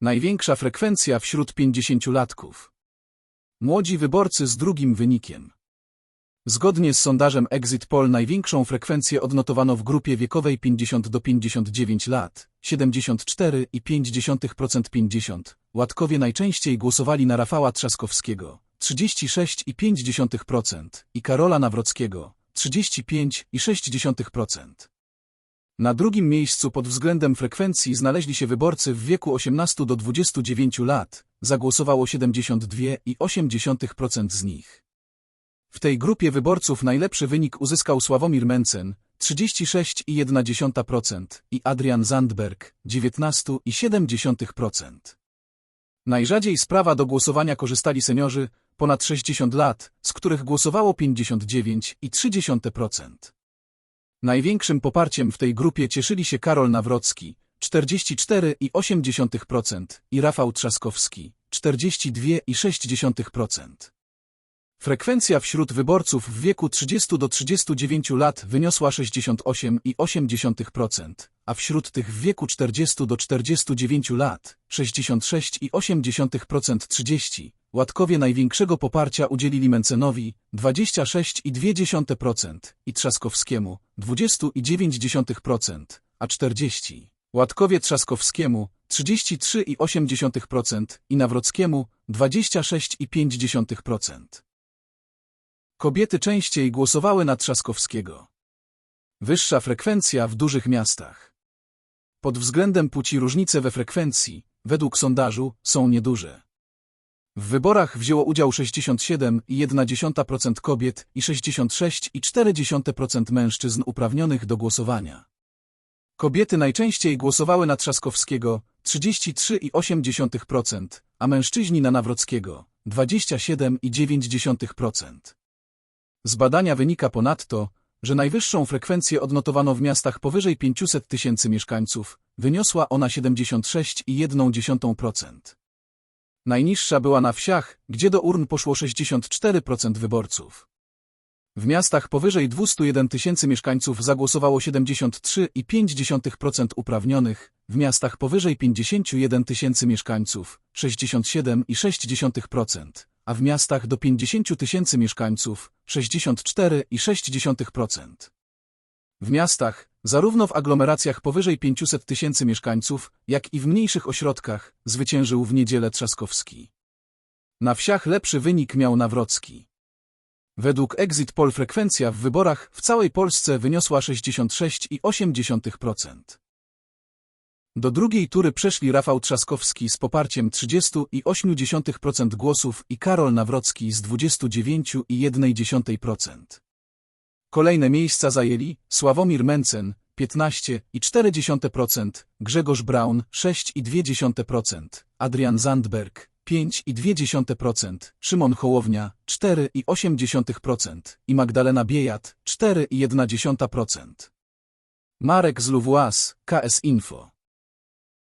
Największa frekwencja wśród pięćdziesięciolatków. Młodzi wyborcy z drugim wynikiem. Zgodnie z sondażem Exit Poll największą frekwencję odnotowano w grupie wiekowej 50 do 59 lat, 74,5% 50. Łatkowie najczęściej głosowali na Rafała Trzaskowskiego, 36,5% i Karola Nawrockiego, 35,6%. Na drugim miejscu pod względem frekwencji znaleźli się wyborcy w wieku 18 do 29 lat, zagłosowało 72,8% z nich. W tej grupie wyborców najlepszy wynik uzyskał Sławomir Mencen, 36,1% i Adrian Zandberg, 19,7%. Najrzadziej z prawa do głosowania korzystali seniorzy ponad 60 lat, z których głosowało 59,3%. Największym poparciem w tej grupie cieszyli się Karol Nawrocki, 44,8% i Rafał Trzaskowski, 42,6%. Frekwencja wśród wyborców w wieku 30 do 39 lat wyniosła 68,8%, a wśród tych w wieku 40 do 49 lat 66,8% 30. Łatkowie największego poparcia udzielili Mencenowi 26,2% i Trzaskowskiemu 20,9%, a 40. Łatkowie Trzaskowskiemu 33,8% i Nawrockiemu 26,5%. Kobiety częściej głosowały na Trzaskowskiego. Wyższa frekwencja w dużych miastach. Pod względem płci różnice we frekwencji, według sondażu, są nieduże. W wyborach wzięło udział 67,1% kobiet i 66,4% mężczyzn uprawnionych do głosowania. Kobiety najczęściej głosowały na Trzaskowskiego 33,8%, a mężczyźni na Nawrockiego 27,9%. Z badania wynika ponadto, że najwyższą frekwencję odnotowano w miastach powyżej 500 tysięcy mieszkańców, wyniosła ona 76,1%. Najniższa była na wsiach, gdzie do urn poszło 64% wyborców. W miastach powyżej 201 tysięcy mieszkańców zagłosowało 73,5% uprawnionych, w miastach powyżej 51 tysięcy mieszkańców 67,6%, a w miastach do 50 tysięcy mieszkańców 64,6%. W miastach, zarówno w aglomeracjach powyżej 500 tysięcy mieszkańców, jak i w mniejszych ośrodkach, zwyciężył w niedzielę Trzaskowski. Na wsiach lepszy wynik miał Nawrocki. Według Exit Poll frekwencja w wyborach w całej Polsce wyniosła 66,8%. Do drugiej tury przeszli Rafał Trzaskowski z poparciem 30,8% głosów i Karol Nawrocki z 29,1%. Kolejne miejsca zajęli Sławomir Mencen 15,4%, Grzegorz Braun 6,2%, Adrian Zandberg 5,2%, Szymon Hołownia 4,8% i Magdalena Biejat 4,1%. Marek z Luwłas, KS Info